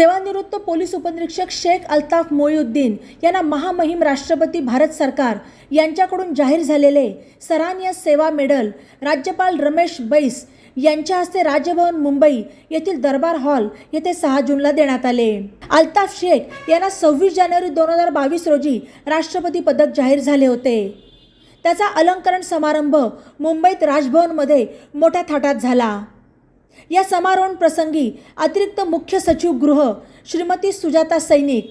सेवानिवृत्त पोलीस उपनिरीक्षक शेख अल्ताफ मोईउद्दीन यांना महामहिम राष्ट्रपती भारत सरकार यांच्याकडून जाहीर झालेले सराहनीय सेवा मेडल राज्यपाल रमेश बैस यांच्या हस्ते राजभवन मुंबई येथील दरबार हॉल येथे सहा जूनला देण्यात आले. अल्ताफ शेख यांना सव्वीस जानेवारी दोन हजार बावीस रोजी राष्ट्रपती पदक जाहीर झाले होते. त्याचा अलंकरण समारंभ मुंबईत राजभवनमध्ये मोठ्या थाटात झाला. या समारोह प्रसंगी अतिरिक्त मुख्य सचिव गृह श्रीमती सुजाता सैनिक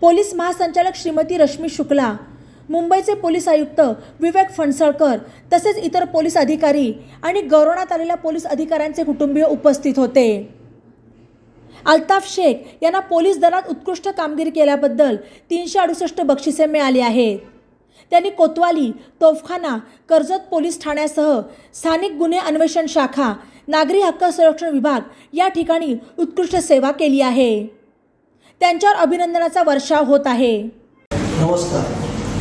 पोलीस महासंचालक श्रीमती रश्मी शुक्ला मुंबईचे पोलीस आयुक्त विवेक फणसळकर तसेच इतर पोलीस अधिकारी आणि गौरवण्यात आलेल्या पोलीस अधिकाऱ्यांचे कुटुंबीय उपस्थित होते. अल्ताफ शेख यांना पोलीस दलात उत्कृष्ट कामगिरी केल्याबद्दल तीनशे अडुसष्ट बक्षिसे मिळाली आहेत. त्यांनी कोतवाली तोफखाना कर्जत पोलीस ठाण्यासह स्थानिक गुन्हे अन्वेषण शाखा नागरी हक्क संरक्षण विभाग या ठिकाणी उत्कृष्ट सेवा केली आहे. त्यांच्यावर अभिनंदनाचा वर्षाव होत आहे. नमस्कार.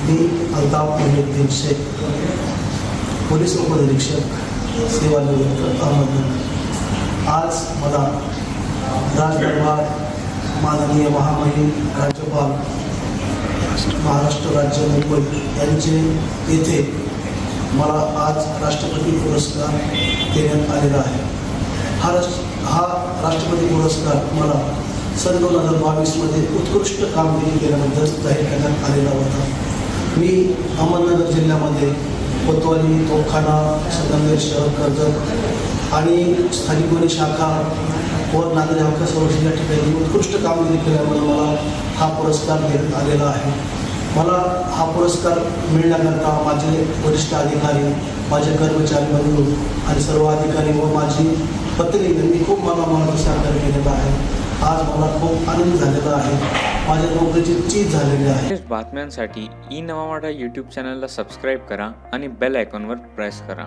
मी अल्ताफ मोहिउद्दीन शेख पोलीस उपनिरीक्षक सेवानिवृत्त अहमदनगर आज मला राजदरबार माननीय महामहिम राज्यपाल महाराष्ट्र राज्य मुंबई यांचे येथे मला आज राष्ट्रपती पुरस्कार देण्यात आलेला आहे. हा राष्ट्र हा राष्ट्रपती पुरस्कार मला सन दोन हजार बावीसमध्ये उत्कृष्ट कामगिरी केल्याबद्दल जाहीर करण्यात आलेला होता. मी अहमदनगर जिल्ह्यामध्ये कोतवाली तोफखाना संगमनेर शहर कर्जत आणि स्थानिक गुन्हे शाखा व नागरी हक्क संरक्षण या ठिकाणी उत्कृष्ट कामगिरी केल्यामुळे मला हा पुरस्कार देण्यात आलेला आहे. मला हा पुरस्कार मिळण्याकरता माझे वरिष्ठ अधिकारी माझे कर्मचारी बंधू आणि सर्व अधिकारी व माझी पत्नी यांनी खूप मला मनात साकार केलेला आहे. आज मला खूप आनंद झालेला आहे. माझ्या नोकरीची चीज झालेली आहे. बातम्यांसाठी ई नवा मराठा यूट्यूब चॅनलला सबस्क्राईब करा आणि बेल आयकॉनवर प्रेस करा.